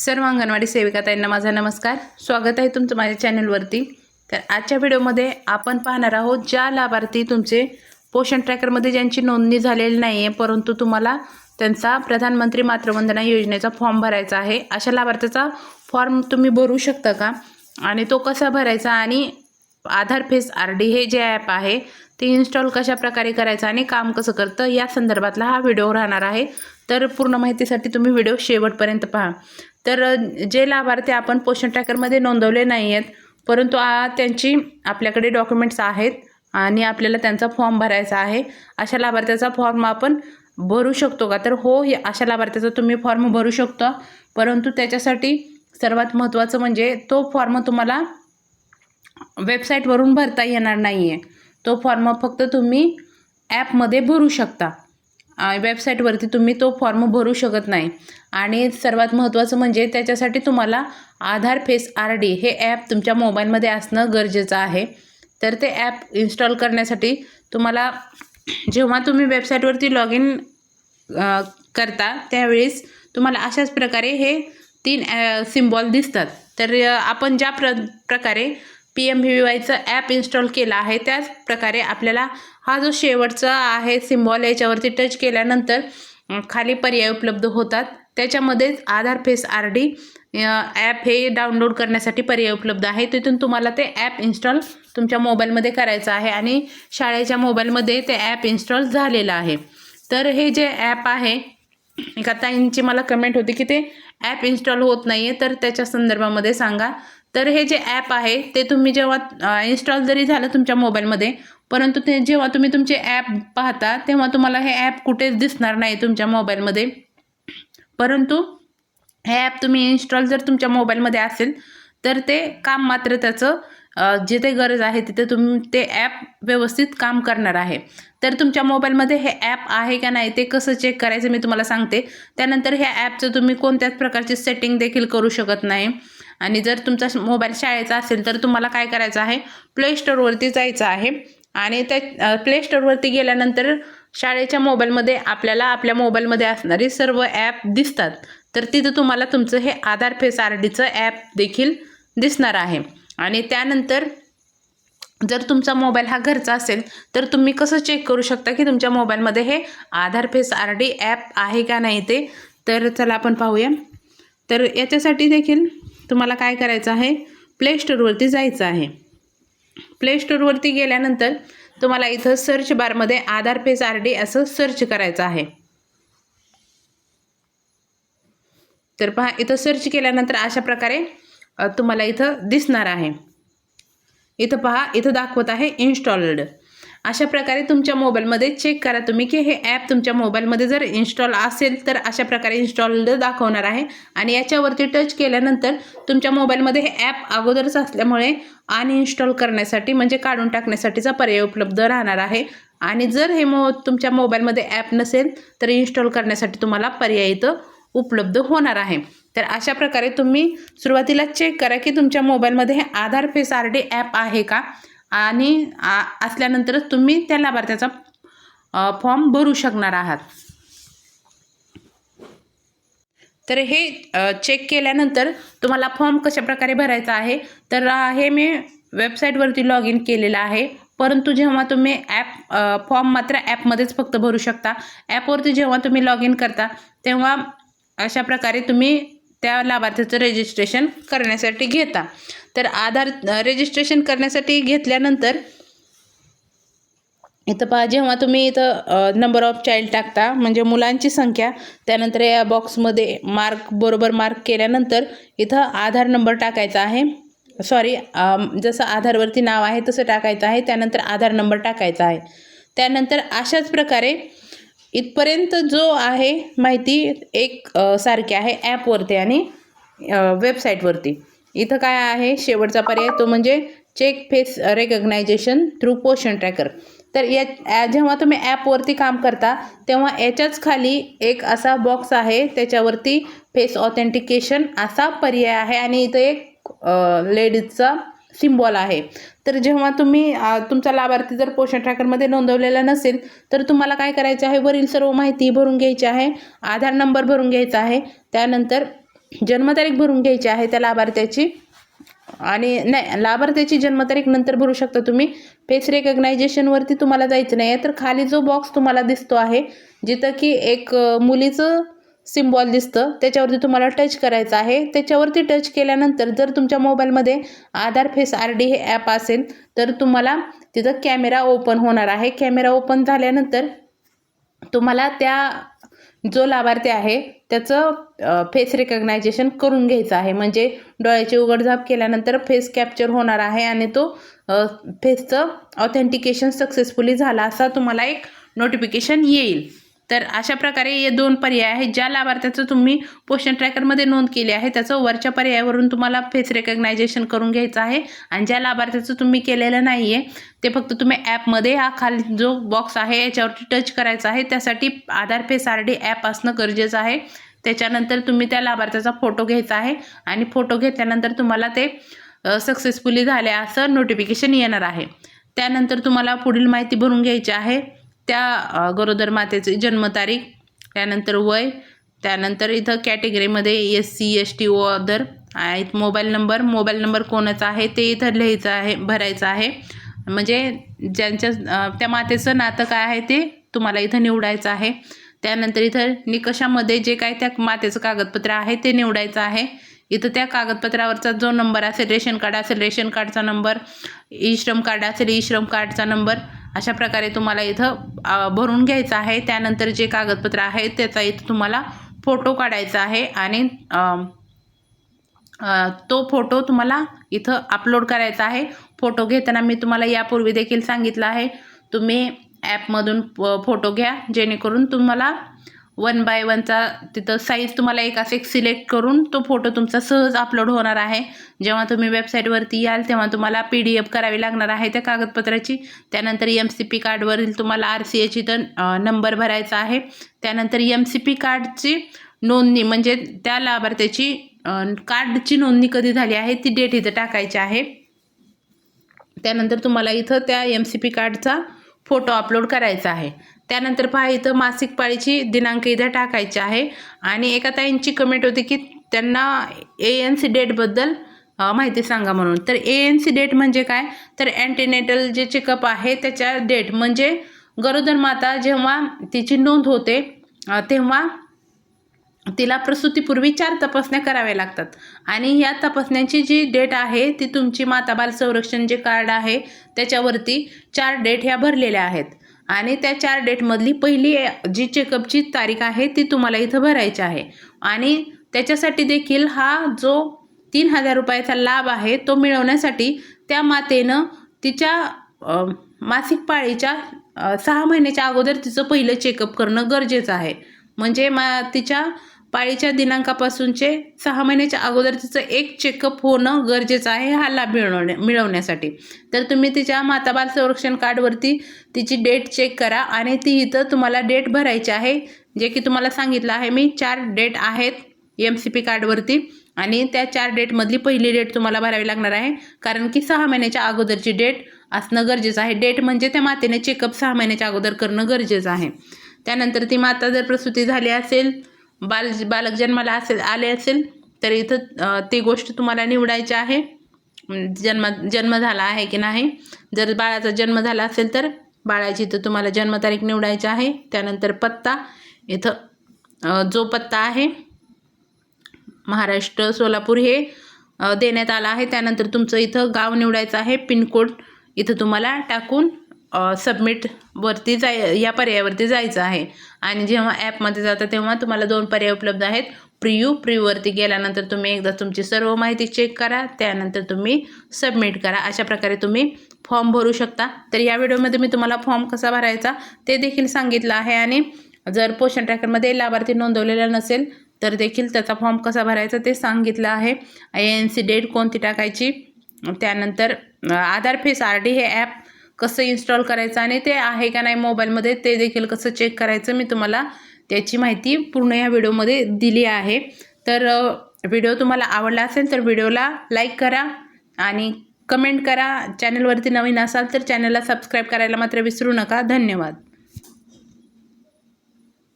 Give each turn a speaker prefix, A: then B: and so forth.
A: सर्व अंगणवाडी सेविकाताईंना माझा नमस्कार. स्वागत आहे तुमचं माझ्या चॅनलवरती. तर आजच्या व्हिडिओमध्ये आपण पाहणार आहोत ज्या लाभार्थी तुमचे पोषण ट्रॅकरमध्ये ज्यांची नोंदणी झालेली नाही आहे परंतु तुम्हाला त्यांचा प्रधानमंत्री मातृवंदना योजनेचा फॉर्म भरायचा आहे. अशा लाभार्थ्याचा फॉर्म तुम्ही भरू शकता का? आणि तो कसा भरायचा? आणि आधार फेस आर डी हे जे ॲप आहे ते इन्स्टॉल कशा प्रकारे करायचं आणि काम कसं करतं या संदर्भातला हा व्हिडिओ राहणार आहे. तर पूर्ण माहितीसाठी तुम्ही व्हिडिओ शेवटपर्यंत पहा. तर जे लाभार्थी आपण पोषण ट्रॅकरमध्ये नोंदवले नाही आहेत परंतु आ, त्यांची आपल्याकडे डॉक्युमेंट्स आहेत आणि आपल्याला त्यांचा फॉर्म भरायचा आहे अशा लाभार्थ्याचा फॉर्म आपण भरू शकतो का? तर हो हे अशा लाभार्थ्याचा तुम्ही फॉर्म भरू शकता. परंतु त्याच्यासाठी सर्वात महत्त्वाचं म्हणजे तो फॉर्म तुम्हाला वेबसाईटवरून भरता येणार नाही आहे तो फॉर्म फक्त तुम्ही ॲपमध्ये भरू शकता. वेबसाईटवरती तुम्ही तो फॉर्म भरू शकत नाही. आणि सर्वात महत्त्वाचं म्हणजे त्याच्यासाठी तुम्हाला आधार फेस आर डी हे ॲप तुमच्या मोबाईलमध्ये असणं गरजेचं आहे. तर ते ॲप इन्स्टॉल करण्यासाठी तुम्हाला जेव्हा तुम्ही वेबसाईटवरती लॉग इन करता त्यावेळेस तुम्हाला अशाच प्रकारे हे तीन सिम्बॉल दिसतात. तर आपण ज्या प्र प्रकारे पी एम व्ही वायचं ॲप इन्स्टॉल केलं आहे. त्याच प्रकारे आपल्याला हा जो शेवटचा आहे सिम्बॉल याच्यावरती टच केल्यानंतर खाली पर्याय उपलब्ध होतात. त्याच्यामध्येच Aadhaar face R D app हे डाउनलोड करण्यासाठी पर्याय उपलब्ध आहे. तिथून तुम्हाला ते ॲप इन्स्टॉल तुमच्या मोबाईलमध्ये करायचं आहे आणि शाळेच्या मोबाईलमध्ये ते ॲप इन्स्टॉल झालेलं आहे. तर हे जे ॲप आहे एका ताईंची मला कमेंट होती की ते ॲप इन्स्टॉल होत नाही आहे तर त्याच्या संदर्भामध्ये सांगा. तर हे जे ॲप आहे ते तुम्ही जेव्हा इन्स्टॉल जरी झालं तुमच्या मोबाईलमध्ये परंतु ते जेव्हा तुम्ही तुमचे ॲप पाहता तेव्हा तुम्हाला हे ॲप कुठेच दिसणार नाही तुमच्या मोबाईलमध्ये परंतु हे ॲप तुम्ही इन्स्टॉल जर तुमच्या मोबाईलमध्ये असेल तर ते काम मात्र त्याचं जिथे गरज आहे तिथे तुम ते ॲप व्यवस्थित काम करणार आहे. तर तुमच्या मोबाईलमध्ये हे ॲप आहे का नाही ते कसं चेक करायचं मी तुम्हाला सांगते. त्यानंतर ह्या ॲपचं तुम्ही कोणत्याच प्रकारची सेटिंग देखील करू शकत नाही. आणि जर तुमचा मोबाईल शाळेचा असेल तर तुम्हाला काय करायचं आहे? प्ले स्टोअरवरती जायचं आहे. आणि त्या प्ले स्टोअरवरती गेल्यानंतर शाळेच्या मोबाईलमध्ये आपल्याला आपल्या मोबाईलमध्ये असणारी सर्व ॲप दिसतात. तर तिथं तुम्हाला तुमचं हे आधार फेस आर डीचं ॲप देखील दिसणार आहे. आणि त्यानंतर जर तुमचा मोबाईल हा घरचा असेल तर तुम्ही कसं चेक करू शकता की तुमच्या मोबाईलमध्ये हे Aadhaar face R D app आहे का नाही ते? तर चला आपण पाहूया. तर याच्यासाठी देखील तुम्हाला काय करायचं आहे? प्ले स्टोअरवरती जायचं आहे. प्ले स्टोअरवरती गेल्यानंतर तुम्हाला इथं सर्च बारमध्ये आधार पेज आर डी असं सर्च करायचं आहे. तर पहा इथं सर्च केल्यानंतर अशा प्रकारे तुम्हाला इथं दिसणार आहे. इथं पहा इथं दाखवत आहे इन्स्टॉल्ड अशा प्रकारे तुमच्या मोबाईलमध्ये चेक करा तुम्ही की हे ॲप तुमच्या मोबाईलमध्ये जर इन्स्टॉल असेल तर अशा प्रकारे इन्स्टॉल्ड दाखवणार आहे. आणि याच्यावरती टच केल्यानंतर तुमच्या मोबाईलमध्ये हे ॲप अगोदरच असल्यामुळे अनइन्स्टॉल करण्यासाठी म्हणजे काढून टाकण्यासाठीचा पर्याय उपलब्ध राहणार आहे. आणि जर हे मो तुमच्या मोबाईलमध्ये ॲप नसेल तर इन्स्टॉल करण्यासाठी तुम्हाला पर्याय इथं उपलब्ध होणार आहे. तर अशा प्रकारे तुम्ही सुरुवातीला चेक करा की तुमच्या मोबाईलमध्ये हे Aadhaar face R D app आहे का? आणि आ- असल्यानंतरच तुम्ही त्या लाभार्थ्याचा फॉर्म भरू शकणार आहात. तर हे चेक केल्यानंतर तुम्हाला फॉर्म कशाप्रकारे भरायचा आहे? तर हे मी वेबसाईटवरती लॉग इन केलेलं आहे. परंतु जेव्हा तुम्ही ॲप फॉर्म मात्र ॲपमध्येच फक्त भरू शकता. ॲपवरती जेव्हा तुम्ही लॉग इन करता तेव्हा अशा प्रकारे तुम्ही त्या लाभार्थ्याचं रजिस्ट्रेशन करण्यासाठी घेता. तर आधार रजिस्ट्रेशन करण्यासाठी घेतल्यानंतर इथं पहा जेव्हा तुम्ही इथं नंबर ऑफ चाइल्ड टाकता म्हणजे मुलांची संख्या त्यानंतर या बॉक्समध्ये मार्क बरोबर मार्क केल्यानंतर इथं आधार नंबर टाकायचा आहे. सॉरी जसं आधारवरती नाव आहे तसं टाकायचं आहे त्यानंतर आधार नंबर टाकायचा आहे. त्यानंतर अशाच प्रकारे इथपर्यंत जो आहे माहिती एक सारखी आहे ॲपवरती आणि वेबसाईटवरती इथं काय आहे? शेवटचा पर्याय तो म्हणजे check face recognition through Poshan tracker तर या या- जेव्हा तुम्ही ॲपवरती काम करता तेव्हा याच्याच खाली एक असा बॉक्स आहे त्याच्यावरती फेस ऑथेंटिकेशन असा पर्याय आहे आणि इथं एक लेडीजचा सिम्बॉल आहे. तर जेव्हा तुम्ही तुमचा लाभार्थी जर पोषण ट्रॅकरमध्ये नोंदवलेला नसेल तर तुम्हाला काय करायचं आहे? वरील सर्व माहिती भरून घ्यायची आहे. आधार नंबर भरून घ्यायचा आहे. त्यानंतर जन्मतारीख भरून घ्यायची आहे त्या लाभार्थ्याची. आणि नाही लाभार्थ्याची जन्मतारीख नंतर भरू शकता तुम्ही. फेस रेकग्नायझेशनवरती तुम्हाला जायचं नाही आहे तर खाली जो बॉक्स तुम्हाला दिसतो आहे जिथं की एक मुलीचं सिम्बॉल दिसतं. त्याच्यावरती तुम्हाला टच करायचं आहे. त्याच्यावरती टच केल्यानंतर जर तुमच्या मोबाईलमध्ये आधार फेस आर डी हे ॲप असेल तर तुम्हाला तिथं कॅमेरा ओपन होणार आहे. कॅमेरा ओपन झाल्यानंतर तुम्हाला त्या जो लाभार्थी आहे त्याचं फेस रिकग्नायझेशन करून घ्यायचं आहे. म्हणजे डोळ्याची उघडझाप केल्यानंतर फेस कॅप्चर होणार आहे आणि तो फेसचं ऑथेंटिकेशन सक्सेसफुली झाला असा तुम्हाला एक नोटिफिकेशन येईल. तर अशा प्रकारे हे दोन पर्याय आहेत. ज्या लाभार्थ्याचं तुम्ही पोषण ट्रॅकरमध्ये नोंद केली आहे त्याचं वरच्या पर्यायावरून तुम्हाला फेस रेकग्नायझेशन करून घ्यायचं आहे. आणि ज्या लाभार्थ्याचं तुम्ही केलेलं नाही आहे ते फक्त तुम्ही ॲपमध्ये हा खाली जो बॉक्स आहे याच्यावरती टच करायचा आहे. त्यासाठी Aadhaar face R D app असणं गरजेचं आहे. त्याच्यानंतर तुम्ही त्या लाभार्थ्याचा फोटो घ्यायचा आहे. आणि फोटो घेतल्यानंतर तुम्हाला ते सक्सेसफुली झाले असं नोटिफिकेशन येणार आहे. त्यानंतर तुम्हाला पुढील माहिती भरून घ्यायची आहे. त्या गरोदर मातेची जन्मतारीख त्यानंतर वय त्यानंतर इथं कॅटेगरीमध्ये S C S T or other आहेत. मोबाईल नंबर मोबाईल नंबर कोणाचा आहे ते इथं लिहायचं आहे भरायचं आहे. म्हणजे ज्यांच्या त्या मातेचं नातं काय आहे ते तुम्हाला इथं निवडायचं आहे. त्यानंतर इथं निकषामध्ये जे काय त्या मातेचं कागदपत्र आहे ते निवडायचं आहे. इथं त्या कागदपत्रावरचा जो नंबर असेल रेशन कार्ड असेल रेशन कार्डचा नंबर ई श्रम कार्ड असेल ई श्रम कार्डचा नंबर अशा प्रकारे तुम्हाला इथं भरून घ्यायचं आहे. त्यानंतर जे कागदपत्र आहे त्याचा इथं तुम्हाला फोटो काढायचा आहे आणि तो फोटो तुम्हाला इथं अपलोड करायचा आहे. फोटो घेताना मी तुम्हाला यापूर्वी देखील सांगितलं आहे. तुम्ही ॲपमधून फोटो घ्या जेणेकरून तुम्हाला वन बाय वनचा तिथं साईज तुम्हाला एक असं एक सिलेक्ट करून तो फोटो तुमचा सहज अपलोड होणार आहे. जेव्हा तुम्ही वेबसाईटवरती याल तेव्हा तुम्हाला पी डी एफ करावी लागणार आहे त्या कागदपत्राची. त्यानंतर एम सी पी कार्डवरील तुम्हाला आर सी एची तर नंबर भरायचा आहे. त्यानंतर एम सी पी कार्डची नोंदणी म्हणजे त्या लाभार्थ्याची कार्डची नोंदणी कधी झाली आहे ती डेट इथं टाकायची आहे. त्यानंतर तुम्हाला इथं त्या एम सी पी कार्डचा फोटो अपलोड करायचा आहे. त्यानंतर पहा इथं मासिक पाळीची दिनांक इथं टाकायची आहे. आणि एका ताईंची कमेंट होती की त्यांना ए एन सी डेटबद्दल माहिती सांगा म्हणून. तर ए एन सी डेट म्हणजे काय? तर अँटीनेटल जे चेकअप आहे त्याच्या डेट म्हणजे गरोदर माता जेव्हा तिची नोंद होते तेव्हा तिला प्रसूतीपूर्वी चार तपासण्या कराव्या लागतात. आणि या तपासण्यांची जी डेट आहे ती तुमची माता बाल संरक्षण जे कार्ड आहे त्याच्यावरती चार डेट ह्या भरलेल्या आहेत. आणि त्या चार डेटमधली पहिली जी चेकअपची तारीख आहे ती तुम्हाला इथं भरायची आहे. आणि त्याच्यासाठी देखील हा जो तीन हजार रुपयाचा लाभ आहे तो मिळवण्यासाठी त्या मातेनं तिच्या मासिक पाळीच्या सहा महिन्याच्या अगोदर तिचं पहिलं चेकअप करणं गरजेचं आहे. म्हणजे मा तिच्या पाळीच्या दिनांकापासूनचे सहा महिन्याच्या अगोदर तिचं एक चेकअप होणं गरजेचं आहे हा लाभ मिळवण्या मिळवण्यासाठी. तर तुम्ही तिच्या माता बाल संरक्षण कार्डवरती तिची डेट चेक करा आणि ती इथं तुम्हाला डेट भरायची आहे. जे की तुम्हाला सांगितलं आहे मी चार डेट आहेत एम सी पी कार्डवरती आणि त्या चार डेटमधली पहिली डेट तुम्हाला भरावी लागणार आहे. कारण की सहा महिन्याच्या अगोदरची डेट असणं गरजेचं आहे. डेट म्हणजे त्या मातेने चेकअप सहा महिन्याच्या अगोदर करणं गरजेचं आहे. त्यानंतर ती माता जर प्रसूती झाली असेल बाल बालक जन्माला असेल आले असेल तर इथं ती गोष्ट तुम्हाला निवडायची आहे. जन्म जन्म झाला आहे की नाही? जर बाळाचा जन्म झाला असेल तर बाळाची इथं तुम्हाला जन्मतारीख निवडायची आहे. त्यानंतर पत्ता इथं जो पत्ता आहे महाराष्ट्र सोलापूर हे देण्यात आलं आहे. त्यानंतर तुमचं इथं गाव निवडायचं आहे. पिनकोड इथं तुम्हाला टाकून सबमिट वरती जाय या पर्यायावरती जायचं आहे. आणि जेव्हा ॲपमध्ये जाता तेव्हा तुम्हाला दोन पर्याय उपलब्ध आहेत. प्रियू प्रियूवरती गेल्यानंतर तुम्ही एकदा तुमची सर्व माहिती चेक करा. त्यानंतर तुम्ही सबमिट करा. अशा प्रकारे तुम्ही फॉर्म भरू शकता. तर या व्हिडिओमध्ये मी तुम्हाला फॉर्म कसा भरायचा ते देखील सांगितलं आहे. आणि जर पोषण ट्रॅकरमध्ये लाभार्थी नोंदवलेला नसेल तर देखील त्याचा फॉर्म कसा भरायचा ते सांगितलं आहे. आय एन सी डेट कोणती टाकायची? त्यानंतर आधार फेस आर डी हे ॲप कसं इन्स्टॉल करायचं आणि ते आहे का नाही मोबाईलमध्ये ते देखील कसं चेक करायचं मी तुम्हाला त्याची माहिती पूर्ण या व्हिडिओमध्ये दिली आहे. तर व्हिडिओ तुम्हाला आवडला असेल तर व्हिडिओला लाईक करा आणि कमेंट करा. चॅनलवरती नवीन असाल तर चॅनलला सबस्क्राईब करायला मात्र विसरू नका. धन्यवाद.